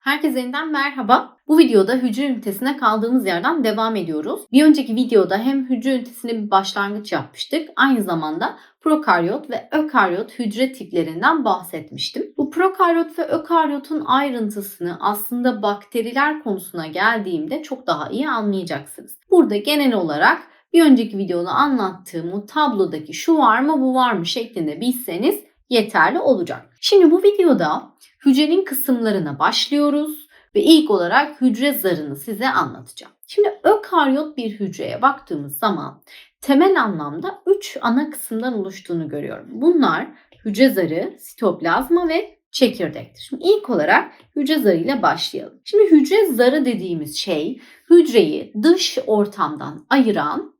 Herkese yeniden merhaba. Bu videoda hücre ünitesine kaldığımız yerden devam ediyoruz. Bir önceki videoda hem hücre ünitesine bir başlangıç yapmıştık. Aynı zamanda prokaryot ve ökaryot hücre tiplerinden bahsetmiştim. Bu prokaryot ve ökaryotun ayrıntısını aslında bakteriler konusuna geldiğimde çok daha iyi anlayacaksınız. Burada genel olarak bir önceki videoda anlattığım o tablodaki şu var mı bu var mı şeklinde bilseniz yeterli olacak. Şimdi bu videoda hücrenin kısımlarına başlıyoruz ve ilk olarak hücre zarını size anlatacağım. Şimdi ökaryot bir hücreye baktığımız zaman temel anlamda 3 ana kısımdan oluştuğunu görüyorum. Bunlar hücre zarı, sitoplazma ve çekirdektir. Şimdi ilk olarak hücre zarı ile başlayalım. Şimdi hücre zarı dediğimiz şey hücreyi dış ortamdan ayıran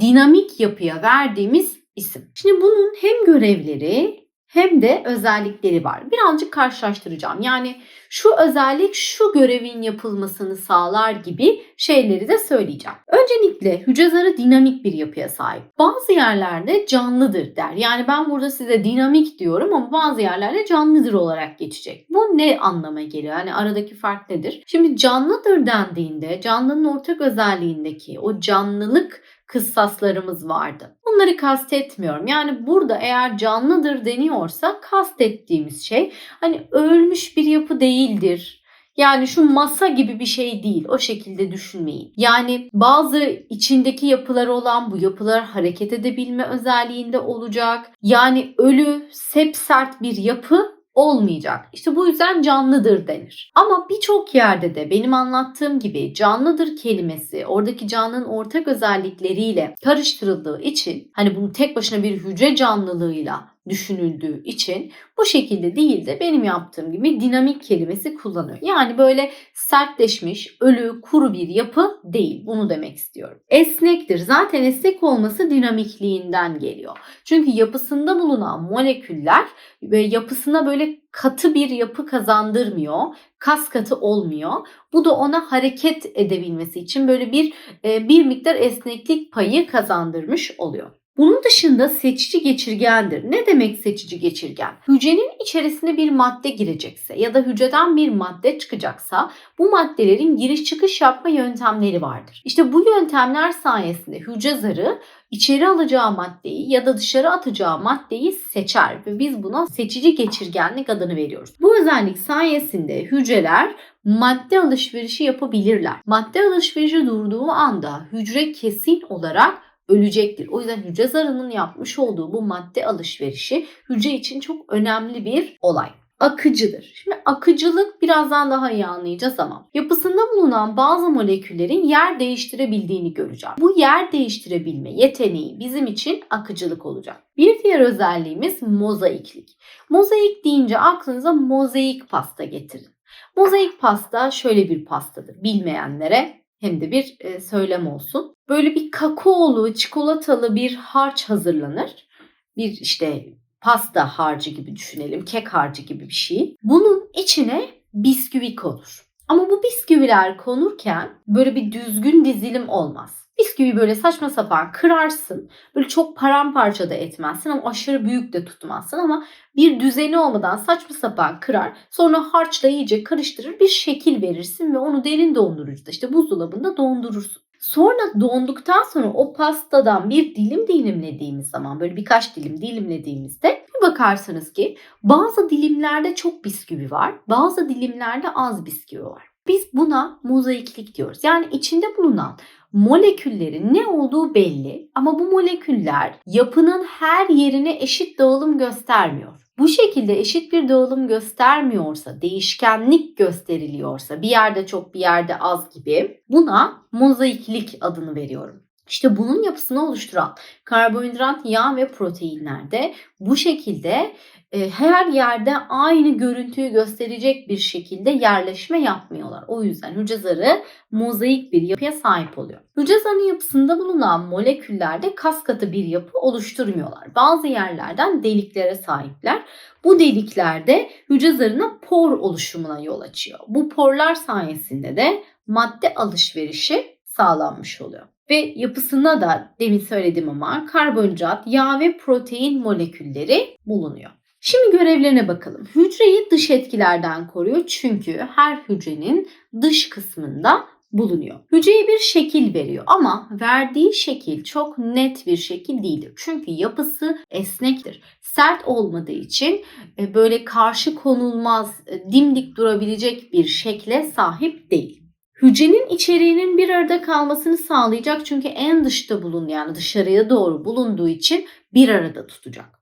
dinamik yapıya verdiğimiz isim. Şimdi bunun hem görevleri hem de özellikleri var. Birazcık karşılaştıracağım. Yani şu özellik şu görevin yapılmasını sağlar gibi şeyleri de söyleyeceğim. Öncelikle hücre zarı dinamik bir yapıya sahip. Bazı yerlerde canlıdır der. Yani ben burada size dinamik diyorum ama bazı yerlerde canlıdır olarak geçecek. Bu ne anlama geliyor? Yani aradaki fark nedir? Şimdi canlıdır dendiğinde canlının ortak özelliğindeki o canlılık kıssaslarımız vardı. Bunları kastetmiyorum. Yani burada eğer canlıdır deniyorsa kastettiğimiz şey hani ölmüş bir yapı değildir. Yani şu masa gibi bir şey değil. O şekilde düşünmeyin. Yani bazı içindeki yapıları olan bu yapılar hareket edebilme özelliğinde olacak. Yani ölü, sert bir yapı olmayacak. İşte bu yüzden canlıdır denir. Ama birçok yerde de benim anlattığım gibi canlıdır kelimesi oradaki canlının ortak özellikleriyle karıştırıldığı için hani bunu tek başına bir hücre canlılığıyla düşünüldüğü için bu şekilde değil de benim yaptığım gibi dinamik kelimesi kullanıyor. Yani böyle sertleşmiş, ölü, kuru bir yapı değil. Bunu demek istiyorum. Esnektir. Zaten esnek olması dinamikliğinden geliyor. Çünkü yapısında bulunan moleküller ve yapısına böyle katı bir yapı kazandırmıyor. Kas katı olmuyor. Bu da ona hareket edebilmesi için böyle bir bir miktar esneklik payı kazandırmış oluyor. Bunun dışında seçici geçirgendir. Ne demek seçici geçirgen? Hücrenin içerisine bir madde girecekse ya da hücreden bir madde çıkacaksa bu maddelerin giriş çıkış yapma yöntemleri vardır. İşte bu yöntemler sayesinde hücre zarı içeri alacağı maddeyi ya da dışarı atacağı maddeyi seçer ve biz buna seçici geçirgenlik adını veriyoruz. Bu özellik sayesinde hücreler madde alışverişi yapabilirler. Madde alışverişi durduğu anda hücre kesin olarak ölecektir. O yüzden hücre zarının yapmış olduğu bu madde alışverişi hücre için çok önemli bir olay. Akıcıdır. Şimdi akıcılık birazdan daha iyi anlayacağız ama yapısında bulunan bazı moleküllerin yer değiştirebildiğini göreceğim. Bu yer değiştirebilme yeteneği bizim için akıcılık olacak. Bir diğer özelliğimiz mozaiklik. Mozaik deyince aklınıza mozaik pasta getirin. Mozaik pasta şöyle bir pastadır. Bilmeyenlere hem de bir e, söylem olsun. Böyle bir kakaolu, çikolatalı bir harç hazırlanır. Bir işte pasta harcı gibi düşünelim, kek harcı gibi bir şey. Bunun içine bisküvi konur. Ama bu bisküviler konurken böyle bir düzgün dizilim olmaz. Bisküvi böyle saçma sapan kırarsın. Böyle çok paramparça da etmezsin ama aşırı büyük de tutmazsın ama bir düzeni olmadan saçma sapan kırar. Sonra harçla iyice karıştırır bir şekil verirsin ve onu derin dondurucuda işte buzdolabında dondurursun. Sonra donduktan sonra o pastadan bir dilim dilimlediğimiz zaman böyle birkaç dilim dilimlediğimizde bir bakarsanız ki bazı dilimlerde çok bisküvi var, bazı dilimlerde az bisküvi var. Biz buna mozaiklik diyoruz. Yani içinde bulunan moleküllerin ne olduğu belli ama bu moleküller yapının her yerine eşit dağılım göstermiyor. Bu şekilde eşit bir dağılım göstermiyorsa, değişkenlik gösteriliyorsa, bir yerde çok bir yerde az gibi buna mozaiklik adını veriyorum. İşte bunun yapısını oluşturan karbonhidrat, yağ ve proteinlerde bu şekilde her yerde aynı görüntüyü gösterecek bir şekilde yerleşme yapmıyorlar. O yüzden hücre zarı mozaik bir yapıya sahip oluyor. Hücre zarının yapısında bulunan moleküllerde kas katı bir yapı oluşturmuyorlar. Bazı yerlerden deliklere sahipler. Bu deliklerde hücre zarına por oluşumuna yol açıyor. Bu porlar sayesinde de madde alışverişi sağlanmış oluyor. Ve yapısında da demin söyledim ama karbonhidrat, yağ ve protein molekülleri bulunuyor. Şimdi görevlerine bakalım. Hücreyi dış etkilerden koruyor çünkü her hücrenin dış kısmında bulunuyor. Hücreye bir şekil veriyor ama verdiği şekil çok net bir şekil değildir. Çünkü yapısı esnektir. Sert olmadığı için e, böyle karşı konulmaz, e, dimdik durabilecek bir şekle sahip değil. Hücrenin içeriğinin bir arada kalmasını sağlayacak çünkü en dışta bulun yani dışarıya doğru bulunduğu için bir arada tutacak.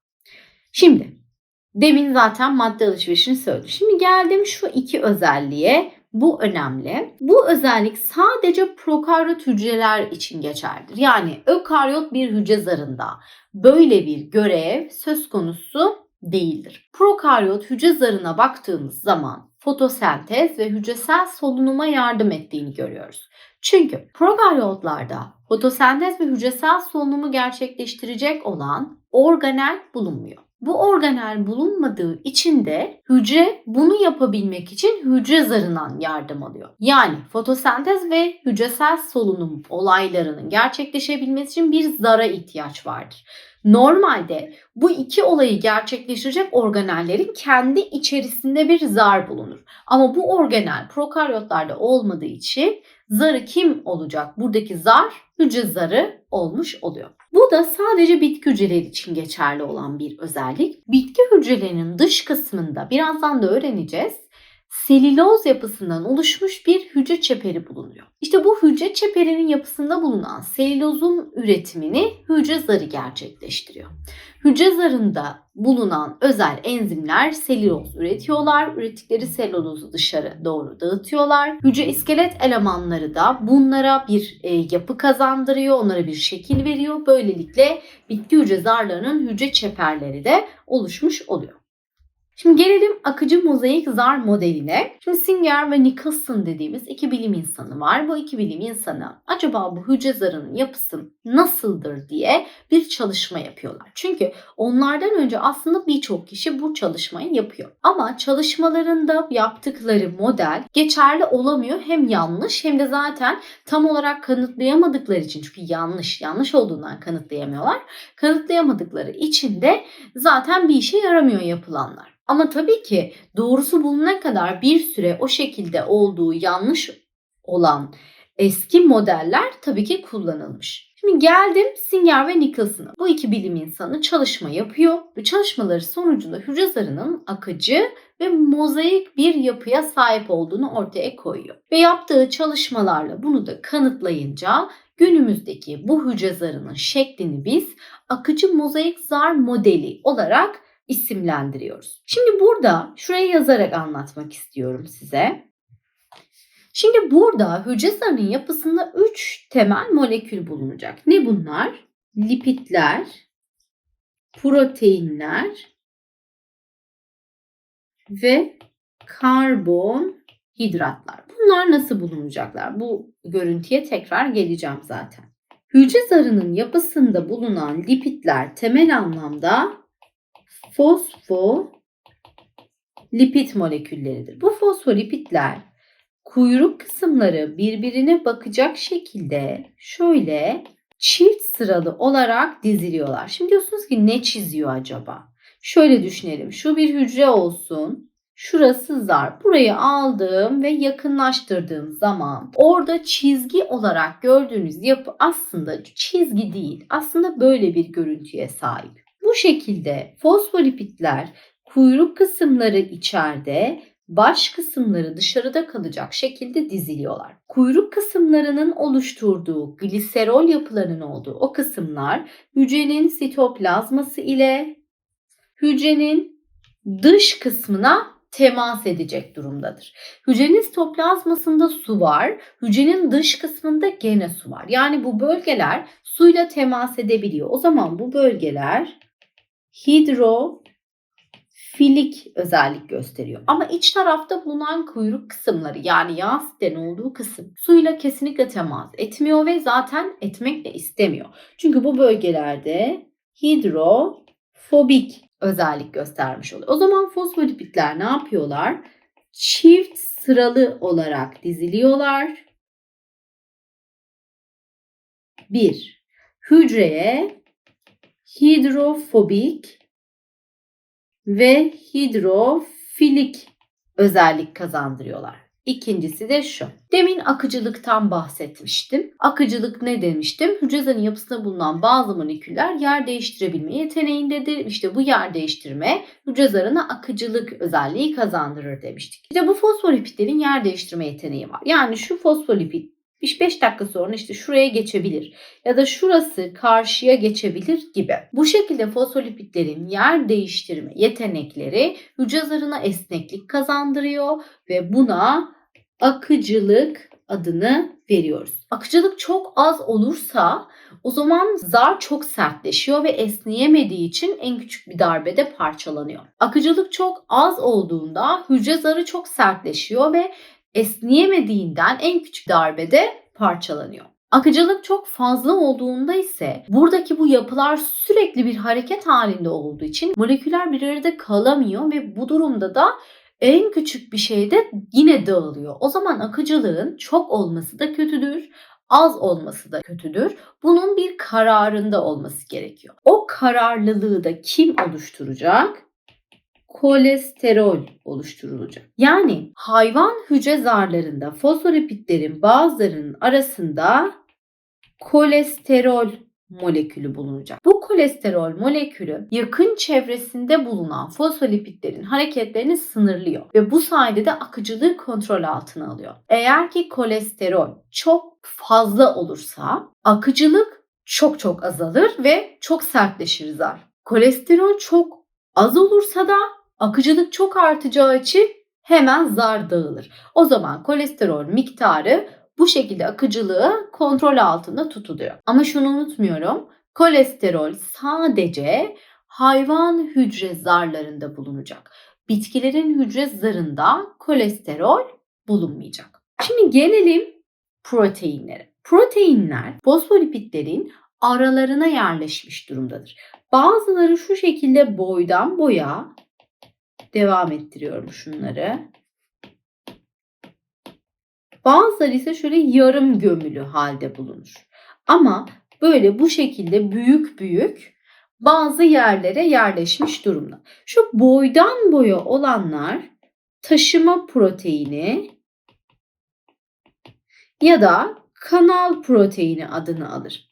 Şimdi demin zaten madde alışverişini söyledim. Şimdi geldim şu iki özelliğe. Bu önemli. Bu özellik sadece prokaryot hücreler için geçerlidir. Yani ökaryot bir hücre zarında böyle bir görev söz konusu değildir. Prokaryot hücre zarına baktığımız zaman fotosentez ve hücresel solunuma yardım ettiğini görüyoruz. Çünkü prokaryotlarda fotosentez ve hücresel solunumu gerçekleştirecek olan organel bulunmuyor. Bu organel bulunmadığı için de hücre bunu yapabilmek için hücre zarından yardım alıyor. Yani fotosentez ve hücresel solunum olaylarının gerçekleşebilmesi için bir zara ihtiyaç vardır. Normalde bu iki olayı gerçekleştirecek organellerin kendi içerisinde bir zar bulunur. Ama bu organel prokaryotlarda olmadığı için zarı kim olacak? Buradaki zar hücre zarı olmuş oluyor. Bu da sadece bitki hücreleri için geçerli olan bir özellik. Bitki hücrelerinin dış kısmında birazdan da öğreneceğiz selüloz yapısından oluşmuş bir hücre çeperi bulunuyor. İşte bu hücre çeperinin yapısında bulunan selülozun üretimini hücre zarı gerçekleştiriyor. Hücre zarında bulunan özel enzimler selüloz üretiyorlar. Ürettikleri selülozu dışarı doğru dağıtıyorlar. Hücre iskelet elemanları da bunlara bir e, yapı kazandırıyor, onlara bir şekil veriyor. Böylelikle bitki hücre zarlarının hücre çeperleri de oluşmuş oluyor. Şimdi gelelim akıcı mozaik zar modeline. Şimdi Singer ve Nicholson dediğimiz iki bilim insanı var. Bu iki bilim insanı acaba bu hücre zarının yapısı nasıldır diye bir çalışma yapıyorlar. Çünkü onlardan önce aslında birçok kişi bu çalışmayı yapıyor. Ama çalışmalarında yaptıkları model geçerli olamıyor. Hem yanlış hem de zaten tam olarak kanıtlayamadıkları için çünkü yanlış, yanlış olduğundan kanıtlayamıyorlar. Kanıtlayamadıkları için de zaten bir işe yaramıyor yapılanlar. Ama tabii ki doğrusu bulunana kadar bir süre o şekilde olduğu yanlış olan eski modeller tabii ki kullanılmış. Şimdi geldim Singer ve Nicholson'a. Bu iki bilim insanı çalışma yapıyor ve çalışmaları sonucunda hücre zarının akıcı ve mozaik bir yapıya sahip olduğunu ortaya koyuyor. Ve yaptığı çalışmalarla bunu da kanıtlayınca günümüzdeki bu hücre zarının şeklini biz akıcı mozaik zar modeli olarak isimlendiriyoruz. Şimdi burada şuraya yazarak anlatmak istiyorum size. Şimdi burada hücre zarının yapısında 3 temel molekül bulunacak. Ne bunlar? Lipidler, proteinler ve karbon hidratlar. Bunlar nasıl bulunacaklar? Bu görüntüye tekrar geleceğim zaten. Hücre zarının yapısında bulunan lipidler temel anlamda fosfolipid molekülleridir. Bu fosfolipidler kuyruk kısımları birbirine bakacak şekilde şöyle çift sıralı olarak diziliyorlar. Şimdi diyorsunuz ki ne çiziyor acaba? Şöyle düşünelim. Şu bir hücre olsun. Şurası zar. Burayı aldığım ve yakınlaştırdığım zaman orada çizgi olarak gördüğünüz yapı aslında çizgi değil. Aslında böyle bir görüntüye sahip. Şekilde fosfolipidler kuyruk kısımları içeride, baş kısımları dışarıda kalacak şekilde diziliyorlar. Kuyruk kısımlarının oluşturduğu gliserol yapılarının olduğu o kısımlar hücrenin sitoplazması ile hücrenin dış kısmına temas edecek durumdadır. Hücrenin sitoplazmasında su var, hücrenin dış kısmında gene su var. Yani bu bölgeler suyla temas edebiliyor. O zaman bu bölgeler hidrofilik özellik gösteriyor. Ama iç tarafta bulunan kuyruk kısımları yani yağ asitlerin olduğu kısım suyla kesinlikle temas etmiyor ve zaten etmek de istemiyor. Çünkü bu bölgelerde hidrofobik özellik göstermiş oluyor. O zaman fosfolipidler ne yapıyorlar? Çift sıralı olarak diziliyorlar. 1. Hücreye hidrofobik ve hidrofilik özellik kazandırıyorlar. İkincisi de şu. Demin akıcılıktan bahsetmiştim. Akıcılık ne demiştim? Hücre zarının yapısında bulunan bazı moleküller yer değiştirebilme yeteneğindedir. İşte bu yer değiştirme hücre zarına akıcılık özelliği kazandırır demiştik. İşte bu fosfolipidlerin yer değiştirme yeteneği var. Yani şu fosfolipid 5 dakika sonra işte şuraya geçebilir ya da şurası karşıya geçebilir gibi. Bu şekilde fosfolipidlerin yer değiştirme yetenekleri hücre zarına esneklik kazandırıyor ve buna akıcılık adını veriyoruz. Akıcılık çok az olursa o zaman zar çok sertleşiyor ve esneyemediği için en küçük bir darbede parçalanıyor. Akıcılık çok az olduğunda hücre zarı çok sertleşiyor ve esneyemediğinden en küçük darbede parçalanıyor. Akıcılık çok fazla olduğunda ise buradaki bu yapılar sürekli bir hareket halinde olduğu için moleküller bir arada kalamıyor ve bu durumda da en küçük bir şeyde yine dağılıyor. O zaman akıcılığın çok olması da kötüdür, az olması da kötüdür. Bunun bir kararında olması gerekiyor. O kararlılığı da kim oluşturacak? Kolesterol oluşturulacak. Yani hayvan hücre zarlarında fosfolipidlerin bazılarının arasında kolesterol molekülü bulunacak. Bu kolesterol molekülü yakın çevresinde bulunan fosfolipidlerin hareketlerini sınırlıyor ve bu sayede de akıcılığı kontrol altına alıyor. Eğer ki kolesterol çok fazla olursa akıcılık çok çok azalır ve çok sertleşir zar. Kolesterol çok az olursa da akıcılık çok artacağı için hemen zar dağılır. O zaman kolesterol miktarı bu şekilde akıcılığı kontrol altında tutuluyor. Ama şunu unutmuyorum. Kolesterol sadece hayvan hücre zarlarında bulunacak. Bitkilerin hücre zarında kolesterol bulunmayacak. Şimdi gelelim proteinlere. Proteinler fosfolipidlerin aralarına yerleşmiş durumdadır. Bazıları şu şekilde boydan boya devam ettiriyorum şunları. Bazıları ise şöyle yarım gömülü halde bulunur. Ama böyle bu şekilde büyük büyük bazı yerlere yerleşmiş durumda. Şu boydan boya olanlar taşıma proteini ya da kanal proteini adını alır.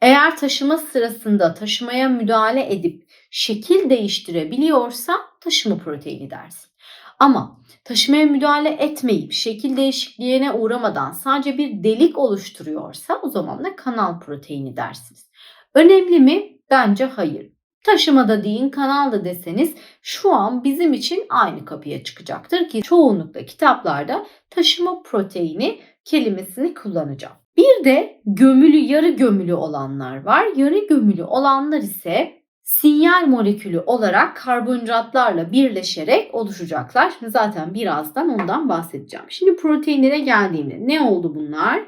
Eğer taşıma sırasında taşımaya müdahale edip şekil değiştirebiliyorsa taşıma proteini dersin. Ama taşımaya müdahale etmeyip şekil değişikliğine uğramadan sadece bir delik oluşturuyorsa o zaman da kanal proteini dersiniz. Önemli mi? Bence hayır. Taşımada deyin, kanalda deseniz şu an bizim için aynı kapıya çıkacaktır ki çoğunlukla kitaplarda taşıma proteini kelimesini kullanacağım. Bir de gömülü yarı gömülü olanlar var. Yarı gömülü olanlar ise sinyal molekülü olarak karbonhidratlarla birleşerek oluşacaklar. Şimdi zaten birazdan ondan bahsedeceğim. Şimdi proteinlere geldiğimde ne oldu bunlar?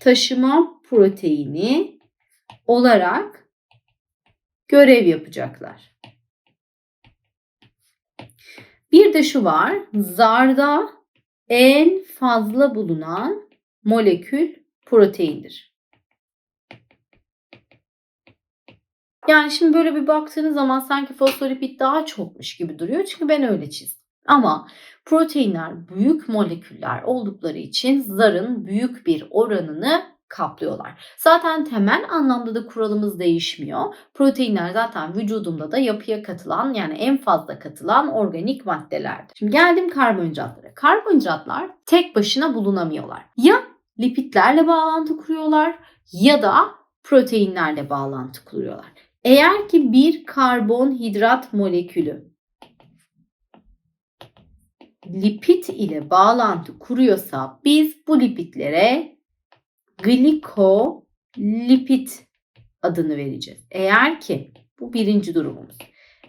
Taşıma proteini olarak görev yapacaklar. Bir de şu var. Zarda en fazla bulunan molekül proteindir. Yani şimdi böyle bir baktığınız zaman sanki fosfolipid daha çokmuş gibi duruyor. Çünkü ben öyle çizdim. Ama proteinler büyük moleküller oldukları için zarın büyük bir oranını kaplıyorlar. Zaten temel anlamda da kuralımız değişmiyor. Proteinler zaten vücudumda da yapıya katılan yani en fazla katılan organik maddelerdir. Şimdi geldim karbonhidratlara. Karbonhidratlar tek başına bulunamıyorlar. Ya lipidlerle bağlantı kuruyorlar ya da proteinlerle bağlantı kuruyorlar. Eğer ki bir karbonhidrat molekülü lipid ile bağlantı kuruyorsa biz bu lipidlere glikolipid adını vereceğiz. Eğer ki bu birinci durumumuz.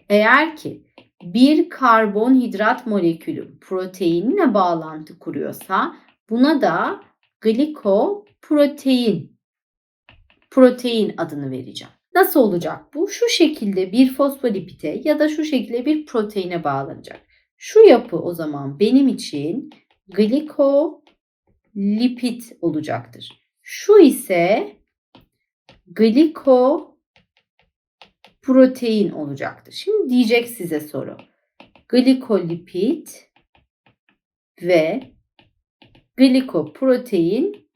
Eğer ki bir karbonhidrat molekülü proteinle bağlantı kuruyorsa buna da glikoprotein protein adını vereceğim. Nasıl olacak bu? Şu şekilde bir fosfolipite ya da şu şekilde bir proteine bağlanacak. Şu yapı o zaman benim için glikolipid olacaktır. Şu ise glikoprotein protein olacaktır. Şimdi diyecek size soru. Glikolipid ve glikoprotein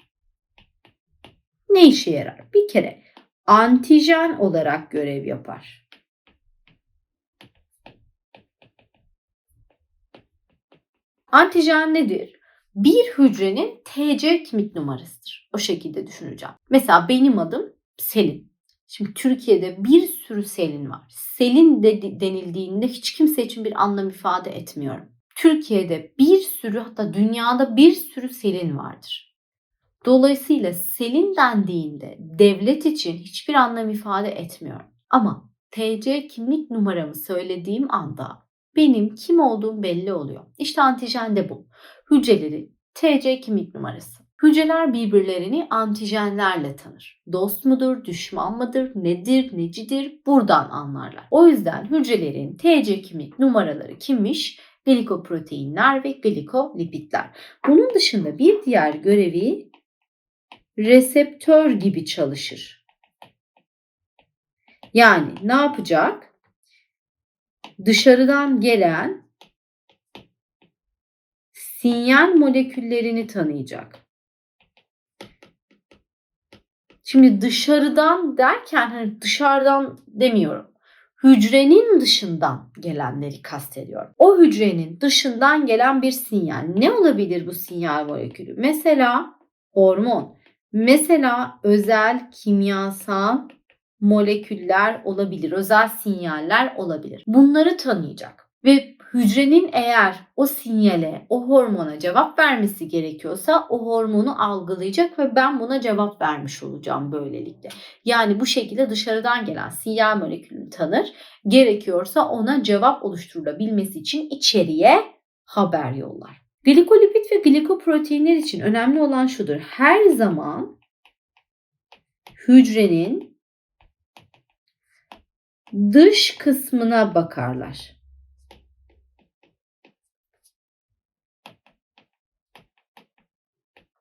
ne işe yarar? Bir kere antijen olarak görev yapar. Antijen nedir? Bir hücrenin TC kimlik numarasıdır. O şekilde düşüneceğim. Mesela benim adım Selin. Şimdi Türkiye'de bir sürü Selin var. Selin de denildiğinde hiç kimse için bir anlam ifade etmiyorum. Türkiye'de bir sürü hatta dünyada bir sürü Selin vardır. Dolayısıyla Selin dendiğinde devlet için hiçbir anlam ifade etmiyor. Ama TC kimlik numaramı söylediğim anda benim kim olduğum belli oluyor. İşte antijen de bu. Hücrelerin TC kimlik numarası. Hücreler birbirlerini antijenlerle tanır. Dost mudur, düşman mıdır, nedir, necidir buradan anlarlar. O yüzden hücrelerin TC kimlik numaraları kimmiş? Glikoproteinler ve glikolipidler. Bunun dışında bir diğer görevi reseptör gibi çalışır. Yani ne yapacak? Dışarıdan gelen sinyal moleküllerini tanıyacak. Şimdi dışarıdan derken hani dışarıdan demiyorum. Hücrenin dışından gelenleri kastediyorum. O hücrenin dışından gelen bir sinyal. Ne olabilir bu sinyal molekülü? Mesela hormon. Mesela özel kimyasal moleküller olabilir, özel sinyaller olabilir. Bunları tanıyacak ve hücrenin eğer o sinyale, o hormona cevap vermesi gerekiyorsa o hormonu algılayacak ve ben buna cevap vermiş olacağım böylelikle. Yani bu şekilde dışarıdan gelen sinyal molekülünü tanır. Gerekiyorsa ona cevap oluşturulabilmesi için içeriye haber yollar. Glikolipid ve glikoproteinler için önemli olan şudur. Her zaman hücrenin dış kısmına bakarlar.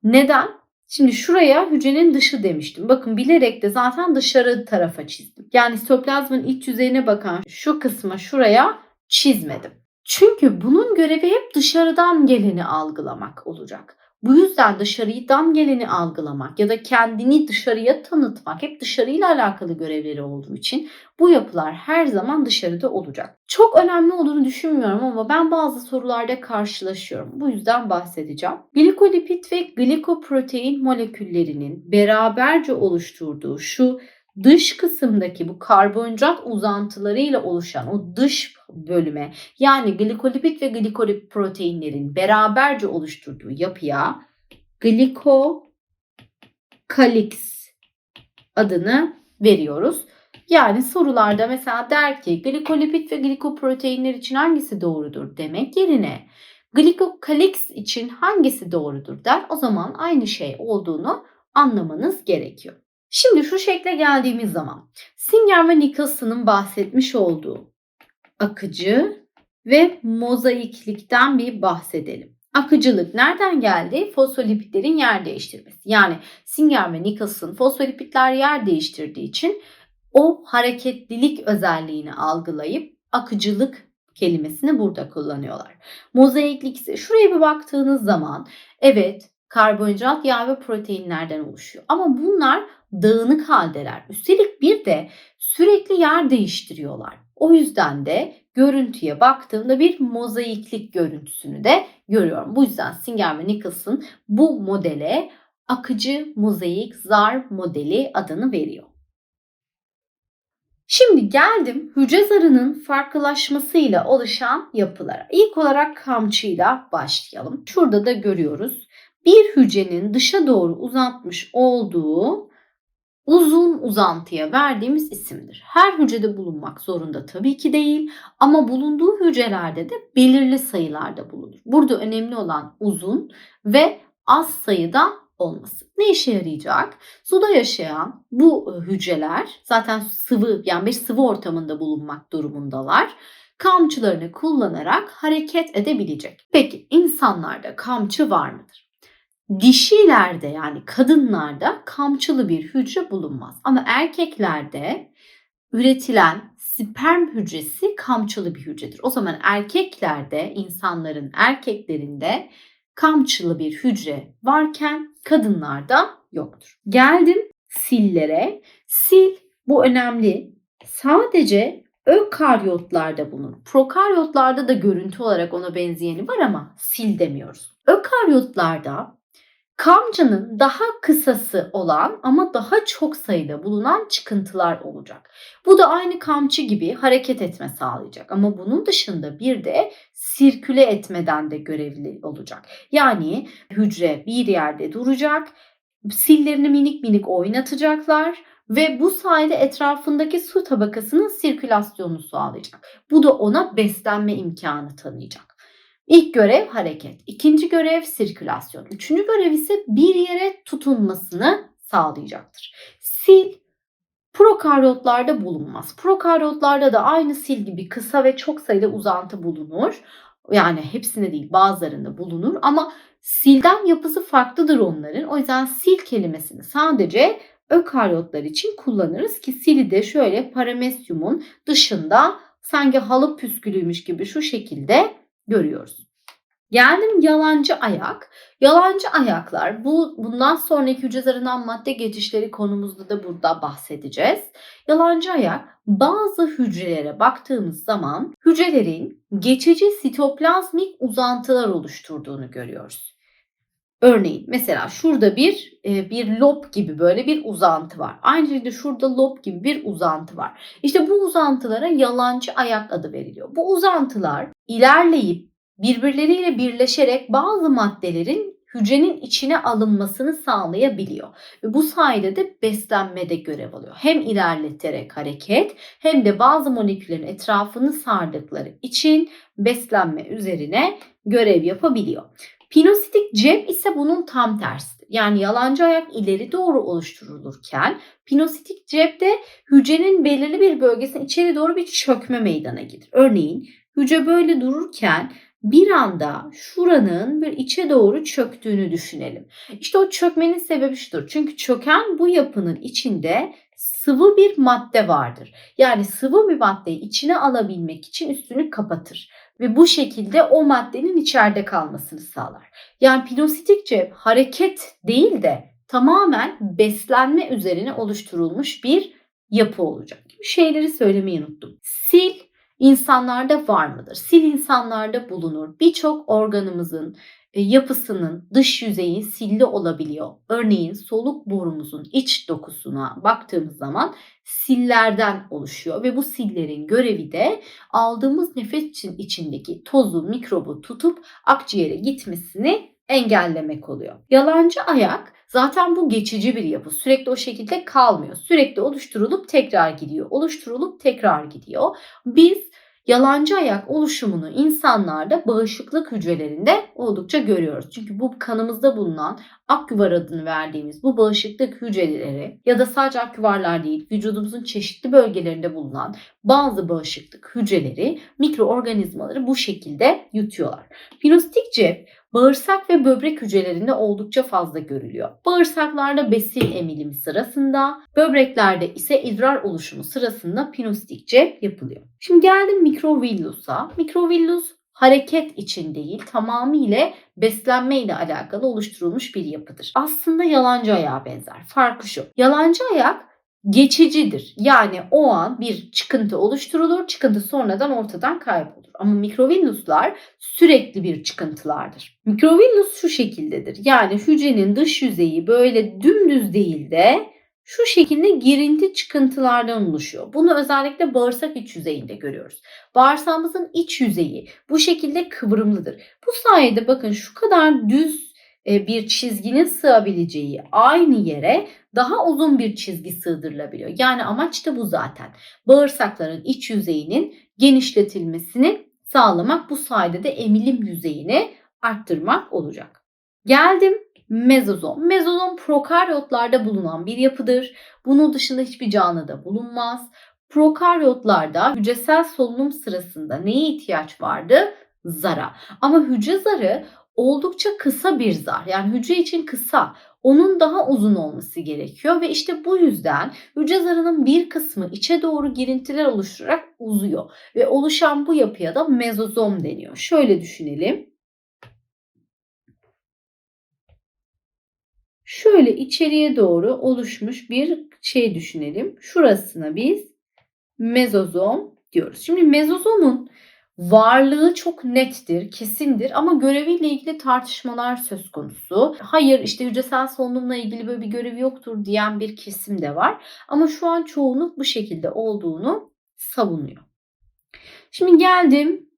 Neden? Şimdi şuraya hücrenin dışı demiştim. Bakın bilerek de zaten dışarı tarafa çizdim. Yani sitoplazmanın iç yüzeyine bakan şu kısma şuraya çizmedim. Çünkü bunun görevi hep dışarıdan geleni algılamak olacak. Bu yüzden dışarıdan geleni algılamak ya da kendini dışarıya tanıtmak hep dışarıyla alakalı görevleri olduğu için bu yapılar her zaman dışarıda olacak. Çok önemli olduğunu düşünmüyorum ama ben bazı sorularda karşılaşıyorum. Bu yüzden bahsedeceğim. Glikolipid ve glikoprotein moleküllerinin beraberce oluşturduğu şu dış kısımdaki bu karbonhidrat uzantılarıyla oluşan o dış bölüme yani glikolipid ve glikoproteinlerin beraberce oluşturduğu yapıya glikokalix adını veriyoruz. Yani sorularda mesela der ki glikolipid ve glikoproteinler için hangisi doğrudur demek yerine glikokalix için hangisi doğrudur der. O zaman aynı şey olduğunu anlamanız gerekiyor. Şimdi şu şekle geldiğimiz zaman Singer ve Nicholson'ın bahsetmiş olduğu akıcı ve mozaiklikten bir bahsedelim. Akıcılık nereden geldi? Fosfolipidlerin yer değiştirmesi. Yani Singer ve Nicholson fosfolipidler yer değiştirdiği için o hareketlilik özelliğini algılayıp akıcılık kelimesini burada kullanıyorlar. Mozaiklik ise şuraya bir baktığınız zaman evet karbonhidrat, yağ ve proteinlerden oluşuyor. Ama bunlar dağınık haldeler. Üstelik bir de sürekli yer değiştiriyorlar. O yüzden de görüntüye baktığımda bir mozaiklik görüntüsünü de görüyorum. Bu yüzden Singer ve Nicholson bu modele akıcı mozaik zar modeli adını veriyor. Şimdi geldim hücre zarının farklılaşmasıyla oluşan yapılara. İlk olarak kamçıyla başlayalım. Şurada da görüyoruz. Bir hücrenin dışa doğru uzatmış olduğu uzun uzantıya verdiğimiz isimdir. Her hücrede bulunmak zorunda tabii ki değil ama bulunduğu hücrelerde de belirli sayılarda bulunur. Burada önemli olan uzun ve az sayıda olması. Ne işe yarayacak? Suda yaşayan bu e, hücreler zaten sıvı yani bir sıvı ortamında bulunmak durumundalar. Kamçılarını kullanarak hareket edebilecek. Peki insanlarda kamçı var mıdır? Dişilerde yani kadınlarda kamçılı bir hücre bulunmaz. Ama erkeklerde üretilen sperm hücresi kamçılı bir hücredir. O zaman erkeklerde, insanların erkeklerinde kamçılı bir hücre varken kadınlarda yoktur. Geldim sillere. Sil bu önemli. Sadece ökaryotlarda bulunur. Prokaryotlarda da görüntü olarak ona benzeyeni var ama sil demiyoruz. Ökaryotlarda kamçının daha kısası olan ama daha çok sayıda bulunan çıkıntılar olacak. Bu da aynı kamçı gibi hareket etme sağlayacak ama bunun dışında bir de sirküle etmeden de görevli olacak. Yani hücre bir yerde duracak, sillerini minik minik oynatacaklar ve bu sayede etrafındaki su tabakasının sirkülasyonunu sağlayacak. Bu da ona beslenme imkanı tanıyacak. İlk görev hareket, ikinci görev sirkülasyon, üçüncü görev ise bir yere tutunmasını sağlayacaktır. Sil prokaryotlarda bulunmaz. Prokaryotlarda da aynı sil gibi kısa ve çok sayıda uzantı bulunur. Yani hepsinde değil bazılarında bulunur ama silden yapısı farklıdır onların. O yüzden sil kelimesini sadece ökaryotlar için kullanırız ki sili de şöyle paramesyumun dışında sanki halı püskülüymüş gibi şu şekilde görüyoruz. Geldim yalancı ayak. Yalancı ayaklar bu bundan sonraki hücre zarından madde geçişleri konumuzda da burada bahsedeceğiz. Yalancı ayak bazı hücrelere baktığımız zaman hücrelerin geçici sitoplazmik uzantılar oluşturduğunu görüyoruz. Örneğin mesela şurada bir e, bir lob gibi böyle bir uzantı var. Aynı şekilde şurada lob gibi bir uzantı var. İşte bu uzantılara yalancı ayak adı veriliyor. Bu uzantılar ilerleyip birbirleriyle birleşerek bazı maddelerin hücrenin içine alınmasını sağlayabiliyor. Ve bu sayede de beslenmede görev alıyor. Hem ilerleterek hareket hem de bazı moleküllerin etrafını sardıkları için beslenme üzerine görev yapabiliyor. Pinositik cep ise bunun tam tersidir. Yani yalancı ayak ileri doğru oluşturulurken pinositik cepte hücrenin belirli bir bölgesine içeri doğru bir çökme meydana gelir. Örneğin hücre böyle dururken bir anda şuranın bir içe doğru çöktüğünü düşünelim. İşte o çökmenin sebebi şudur. Çünkü çöken bu yapının içinde sıvı bir madde vardır. Yani sıvı bir maddeyi içine alabilmek için üstünü kapatır ve bu şekilde o maddenin içeride kalmasını sağlar. Yani pinositik cep hareket değil de tamamen beslenme üzerine oluşturulmuş bir yapı olacak. Şeyleri söylemeyi unuttum. Sil insanlarda var mıdır? Sil insanlarda bulunur. Birçok organımızın yapısının dış yüzeyi silli olabiliyor. Örneğin soluk borumuzun iç dokusuna baktığımız zaman sillerden oluşuyor ve bu sillerin görevi de aldığımız nefes için içindeki tozu, mikrobu tutup akciğere gitmesini engellemek oluyor. Yalancı ayak zaten bu geçici bir yapı. Sürekli o şekilde kalmıyor. Sürekli oluşturulup tekrar gidiyor. Oluşturulup tekrar gidiyor. Biz yalancı ayak oluşumunu insanlarda bağışıklık hücrelerinde oldukça görüyoruz. Çünkü bu kanımızda bulunan aküvar adını verdiğimiz bu bağışıklık hücreleri ya da sadece aküvarlar değil vücudumuzun çeşitli bölgelerinde bulunan bazı bağışıklık hücreleri mikroorganizmaları bu şekilde yutuyorlar. Pinostik cep bağırsak ve böbrek hücrelerinde oldukça fazla görülüyor. Bağırsaklarda besin emilimi sırasında, böbreklerde ise idrar oluşumu sırasında pinostik cep yapılıyor. Şimdi geldim mikrovillus'a. Mikrovillus hareket için değil tamamıyla beslenme ile alakalı oluşturulmuş bir yapıdır. Aslında yalancı ayağa benzer. Farkı şu. Yalancı ayak geçicidir. Yani o an bir çıkıntı oluşturulur. Çıkıntı sonradan ortadan kaybolur. Ama mikrovilluslar sürekli bir çıkıntılardır. Mikrovillus şu şekildedir. Yani hücrenin dış yüzeyi böyle dümdüz değil de şu şekilde girinti çıkıntılardan oluşuyor. Bunu özellikle bağırsak iç yüzeyinde görüyoruz. Bağırsağımızın iç yüzeyi bu şekilde kıvrımlıdır. Bu sayede bakın şu kadar düz e, bir çizginin sığabileceği aynı yere daha uzun bir çizgi sığdırılabiliyor. Yani amaç da bu zaten. Bağırsakların iç yüzeyinin genişletilmesini sağlamak bu sayede de emilim yüzeyini arttırmak olacak. Geldim mezozom. Mezozom prokaryotlarda bulunan bir yapıdır. Bunun dışında hiçbir canlıda bulunmaz. Prokaryotlarda hücresel solunum sırasında neye ihtiyaç vardı? Zara. Ama hücre zarı oldukça kısa bir zar. Yani hücre için kısa. Onun daha uzun olması gerekiyor ve işte bu yüzden hücre zarının bir kısmı içe doğru girintiler oluşturarak uzuyor ve oluşan bu yapıya da mezozom deniyor. Şöyle düşünelim. Şöyle içeriye doğru oluşmuş bir şey düşünelim. Şurasına biz mezozom diyoruz. Şimdi mezozomun varlığı çok nettir, kesindir ama göreviyle ilgili tartışmalar söz konusu. Hayır işte hücresel solunumla ilgili böyle bir görevi yoktur diyen bir kesim de var. Ama şu an çoğunluk bu şekilde olduğunu savunuyor. Şimdi geldim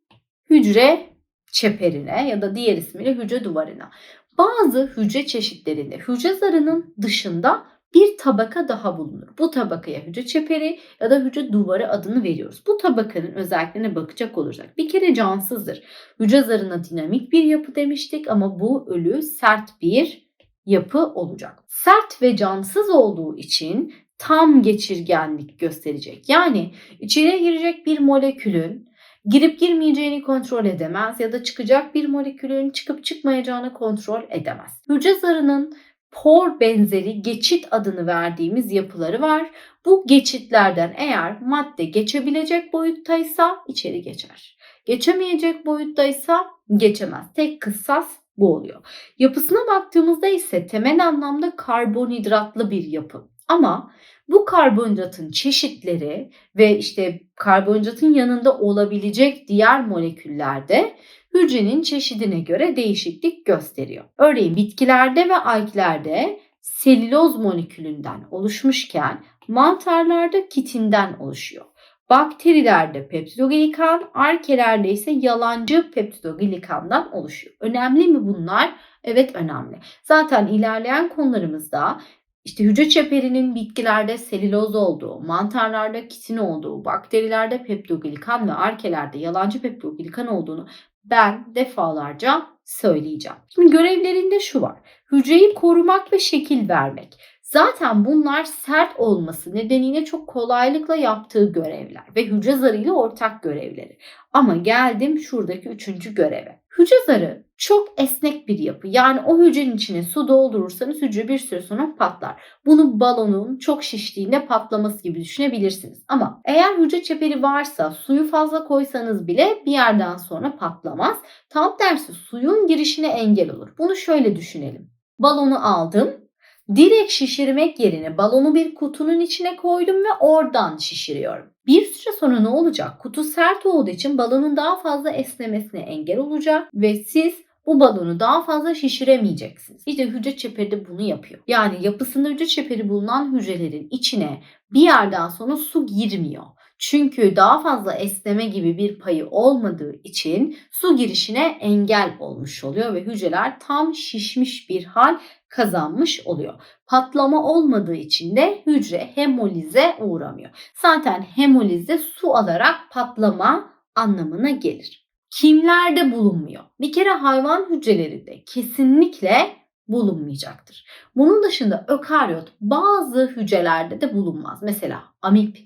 hücre çeperine ya da diğer ismiyle hücre duvarına. Bazı hücre çeşitlerinde hücre zarının dışında bir tabaka daha bulunur. Bu tabakaya hücre çeperi ya da hücre duvarı adını veriyoruz. Bu tabakanın özelliklerine bakacak olursak bir kere cansızdır. Hücre zarına dinamik bir yapı demiştik ama bu ölü sert bir yapı olacak. Sert ve cansız olduğu için tam geçirgenlik gösterecek. Yani içeriye girecek bir molekülün girip girmeyeceğini kontrol edemez ya da çıkacak bir molekülün çıkıp çıkmayacağını kontrol edemez. Hücre zarının por benzeri geçit adını verdiğimiz yapıları var. Bu geçitlerden eğer madde geçebilecek boyuttaysa içeri geçer. Geçemeyecek boyuttaysa geçemez. Tek kıssas bu oluyor. Yapısına baktığımızda ise temel anlamda karbonhidratlı bir yapı. Ama bu karbonhidratın çeşitleri ve işte karbonhidratın yanında olabilecek diğer moleküllerde hücrenin çeşidine göre değişiklik gösteriyor. Örneğin bitkilerde ve alglerde selüloz molekülünden oluşmuşken mantarlarda kitinden oluşuyor. Bakterilerde peptidoglikan, arkelerde ise yalancı peptidoglikandan oluşuyor. Önemli mi bunlar? Evet önemli. Zaten ilerleyen konularımızda işte hücre çeperinin bitkilerde selüloz olduğu, mantarlarda kitin olduğu, bakterilerde peptidoglikan ve arkelerde yalancı peptidoglikan olduğunu ben defalarca söyleyeceğim. Şimdi görevlerinde şu var. Hücreyi korumak ve şekil vermek. Zaten bunlar sert olması nedeniyle çok kolaylıkla yaptığı görevler ve hücre zarıyla ortak görevleri. Ama geldim şuradaki üçüncü göreve. Hücre zarı çok esnek bir yapı. Yani o hücrenin içine su doldurursanız hücre bir süre sonra patlar. Bunu balonun çok şiştiğinde patlaması gibi düşünebilirsiniz. Ama eğer hücre çeperi varsa suyu fazla koysanız bile bir yerden sonra patlamaz. Tam tersi suyun girişine engel olur. Bunu şöyle düşünelim. Balonu aldım, Direkt şişirmek yerine balonu bir kutunun içine koydum ve oradan şişiriyorum. Bir süre sonra ne olacak? Kutu sert olduğu için balonun daha fazla esnemesine engel olacak ve siz bu balonu daha fazla şişiremeyeceksiniz. İşte hücre çeperi de bunu yapıyor. Yani yapısında hücre çeperi bulunan hücrelerin içine bir yerden sonra su girmiyor. Çünkü daha fazla esneme gibi bir payı olmadığı için su girişine engel olmuş oluyor ve hücreler tam şişmiş bir hal kazanmış oluyor. Patlama olmadığı için de hücre hemolize uğramıyor. Zaten hemolize su alarak patlama anlamına gelir. Kimlerde bulunmuyor? Bir kere hayvan hücrelerinde kesinlikle bulunmayacaktır. Bunun dışında ökaryot bazı hücrelerde de bulunmaz. Mesela amip,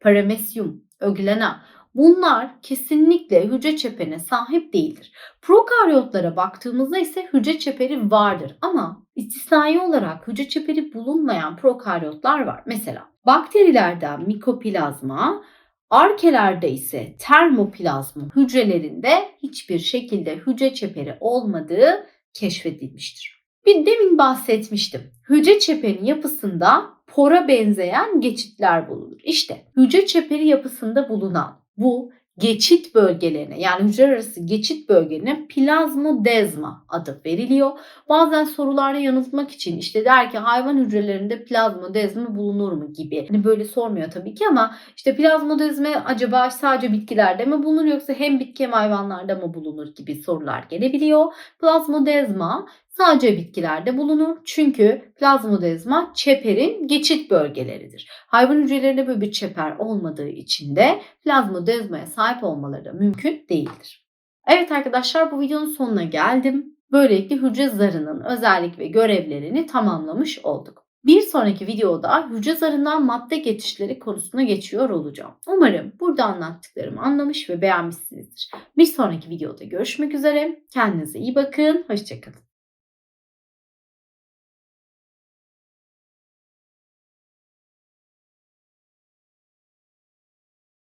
paramesyum, öglena Bunlar kesinlikle hücre çeperine sahip değildir. Prokaryotlara baktığımızda ise hücre çeperi vardır ama istisnai olarak hücre çeperi bulunmayan prokaryotlar var. Mesela bakterilerden mikoplazma, arkelerde ise termoplazma hücrelerinde hiçbir şekilde hücre çeperi olmadığı keşfedilmiştir. Bir demin bahsetmiştim. Hücre çeperinin yapısında pora benzeyen geçitler bulunur. İşte hücre çeperi yapısında bulunan bu geçit bölgelerine yani hücre arası geçit bölgelerine plazmodezma adı veriliyor. Bazen sorularda yanıltmak için işte der ki hayvan hücrelerinde plazmodezma bulunur mu gibi. Hani böyle sormuyor tabii ki ama işte plazmodezma acaba sadece bitkilerde mi bulunur yoksa hem bitki hem hayvanlarda mı bulunur gibi sorular gelebiliyor. Plazmodezma sadece bitkilerde bulunur. Çünkü plazmodezma çeperin geçit bölgeleridir. Hayvan hücrelerinde böyle bir çeper olmadığı için de plazmodezmaya sahip olmaları da mümkün değildir. Evet arkadaşlar bu videonun sonuna geldim. Böylelikle hücre zarının özellik ve görevlerini tamamlamış olduk. Bir sonraki videoda hücre zarından madde geçişleri konusuna geçiyor olacağım. Umarım burada anlattıklarımı anlamış ve beğenmişsinizdir. Bir sonraki videoda görüşmek üzere. Kendinize iyi bakın. Hoşçakalın.